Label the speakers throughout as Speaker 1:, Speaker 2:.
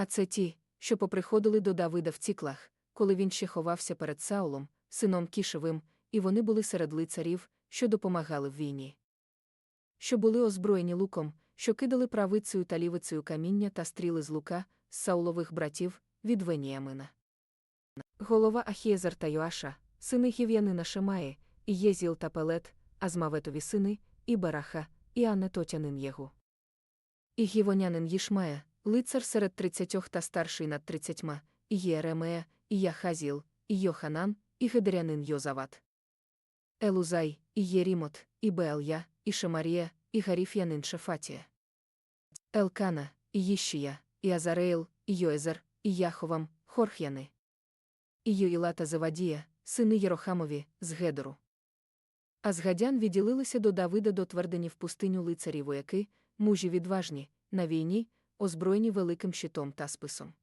Speaker 1: А це ті, що поприходили до Давида в ціклах, коли він ще ховався перед Саулом, сином Кішевим, і вони були серед лицарів, що допомагали в війні. Що були озброєні луком, що кидали правицею та лівицею каміння та стріли з лука, з Саулових братів, від Веніамина. Голова Ахієзер та Йоаша, сини гів'янина Шемаї, і Єзіл та Пелет, Азмаветові сини, і Бараха, і Аннетотянин Єгу. І гівонянин Їшмая, лицар серед тридцятьох та старший над тридцятьма, і Єремея, і Яхазіл, і Йоханан, і Гедерянин Йозават. Елузай, і Єрімот, і Беаля, і Шемарія, і Гаріф'янин Шефатія. Елкана, і Їщія, і Азарейл, і Йоезер, і Яховам, Хорх'яни. І Йоїла та Завадія, сини Єрохамові, з Гедору. А з відділилися до Давида до твердені в пустиню лицарі вояки, мужі відважні, на війні, озброєні великим щитом та списом.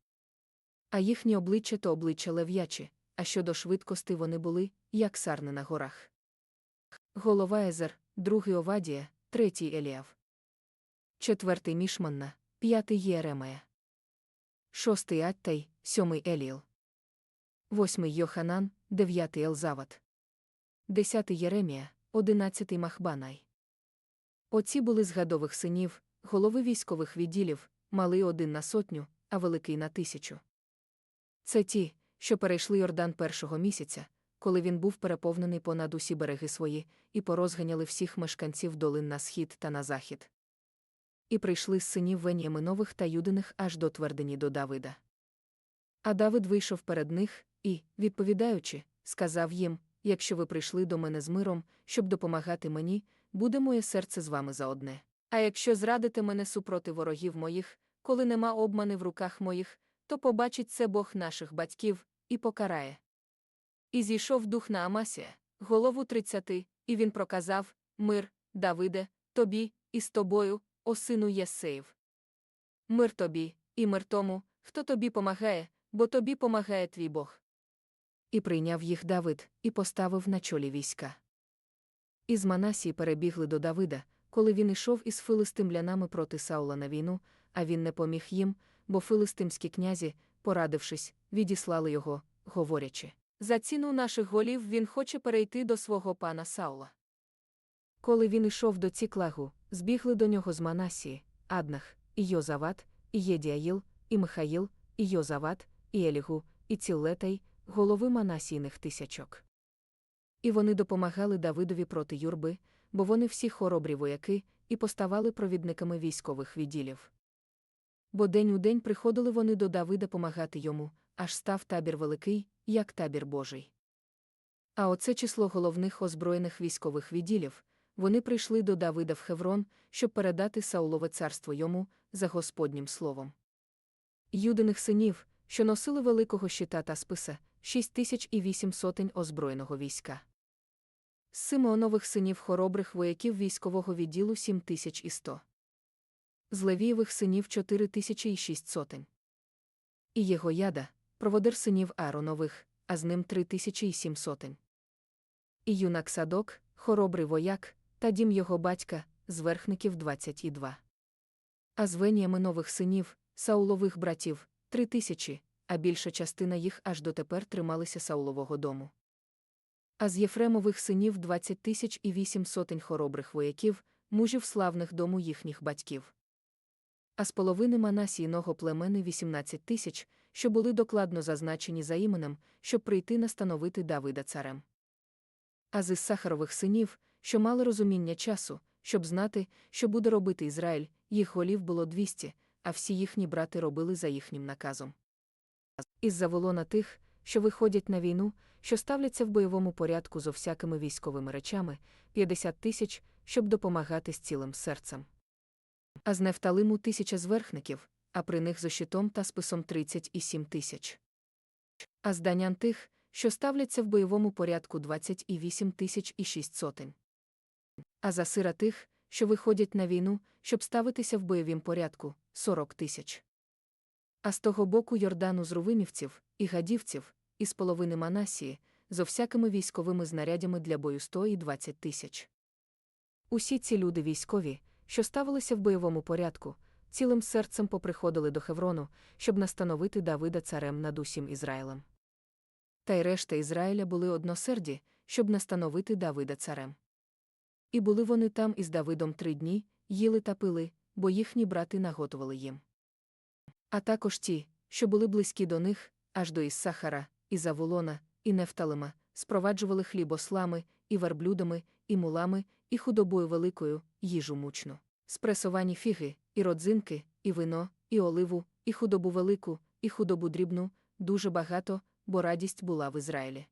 Speaker 1: А їхні обличчя то обличчя лев'ячі, а щодо швидкости вони були, як сарни на горах. Голова Езер, другий Овадія, третій Еліав. Четвертий Мішманна, п'ятий Єремея. Шостий Аттай, сьомий Еліл. Восьмий Йоханан, дев'ятий Елзават. Десятий Єремія, одинадцятий Махбанай. Оці були з гадових синів, голови військових відділів, малий один на сотню, а великий на тисячу. Це ті, що перейшли Йордан першого місяця, коли він був переповнений понад усі береги свої, і порозганяли всіх мешканців долин на схід та на захід. І прийшли з синів Веніаминових та Юдиних аж до твердині до Давида. А Давид вийшов перед них і, відповідаючи, сказав їм: Якщо ви прийшли до мене з миром, щоб допомагати мені, буде моє серце з вами заодне. А якщо зрадите мене супроти ворогів моїх, коли нема обмани в руках моїх, то побачить це Бог наших батьків і покарає. І зійшов дух на Амасія, голову тридцяти, і він проказав Мир, Давиде, тобі, і з тобою, о сину Єсеїв. Мир тобі, і мир тому, хто тобі помагає, бо тобі помагає твій Бог. І прийняв їх Давид, і поставив на чолі війська. Із Манасії перебігли до Давида, коли він ішов із филистимлянами проти Саула на війну, а він не поміг їм, бо филистимські князі, порадившись, відіслали його, говорячи За ціну наших голів він хоче перейти до свого пана Саула. Коли він ішов до Ціклагу, збігли до нього з Манасії, Аднах, і Йозават, і Єдіаїл, і Михаїл, і Йозават, і Елігу, і Ціллетай, голови Манасійних тисячок. І вони допомагали Давидові проти юрби, бо вони всі хоробрі вояки, і поставали провідниками військових відділів. Бо день у день приходили вони до Давида помагати йому, аж став табір великий, як табір Божий. А оце число головних озброєних військових відділів вони прийшли до Давида в Хеврон, щоб передати Саулове царство йому за Господнім словом. Юдиних синів, що носили великого щита та списа, шість тисяч і вісім сотень озброєного війська. Симеонових синів хоробрих вояків військового відділу сім тисяч і сто. З Левієвих синів чотири тисячі і шість сотень. І яда, проводир синів Ааронових, а з ним три тисячі і сім сотень. І юнак садок, хоробрий вояк, та дім його батька, з верхників двадцять і два. А з Веніаминових синів, Саулових братів, три тисячі, а більша частина їх аж дотепер трималися Саулового дому. А з Єфремових синів двадцять тисяч і вісім сотень хоробрих вояків, мужів славних дому їхніх батьків. А з половини Манасійного племени вісімнадцять тисяч, що були докладно зазначені за іменем, щоб прийти настановити Давида царем. А з Іссахарових синів, що мали розуміння часу, щоб знати, що буде робити Ізраїль, їх голів було двісті, а всі їхні брати робили за їхнім наказом. Із заволона тих, що виходять на війну, що ставляться в бойовому порядку зо всякими військовими речами, 50 тисяч, щоб допомагати з цілим серцем. А з Нефталиму тисяча зверхників, а при них зо щитом та списом 37 тисяч. А з данян тих, що ставляться в бойовому порядку 28 тисяч і 6 сотень. А за сира тих, що виходять на війну, щоб ставитися в бойовім порядку 40 тисяч. А з того боку Йордану з рувимівців і гадівців, із половини Манасії, зо всякими військовими знарядями для бою 100 і 20 тисяч. Усі ці люди військові, що ставилися в бойовому порядку, цілим серцем поприходили до Хеврону, щоб настановити Давида царем над усім Ізраїлем. Та й решта Ізраїля були односерді, щоб настановити Давида царем. І були вони там із Давидом три дні, їли та пили, бо їхні брати наготували їм. А також ті, що були близькі до них, аж до Іссахара, і Завулона, і Нефталима, спроваджували хліб ослами, і верблюдами, і мулами, і худобою великою, їжу мучну, спресовані фіги, і родзинки, і вино, і оливу, і худобу велику, і худобу дрібну, дуже багато, бо радість була в Ізраїлі.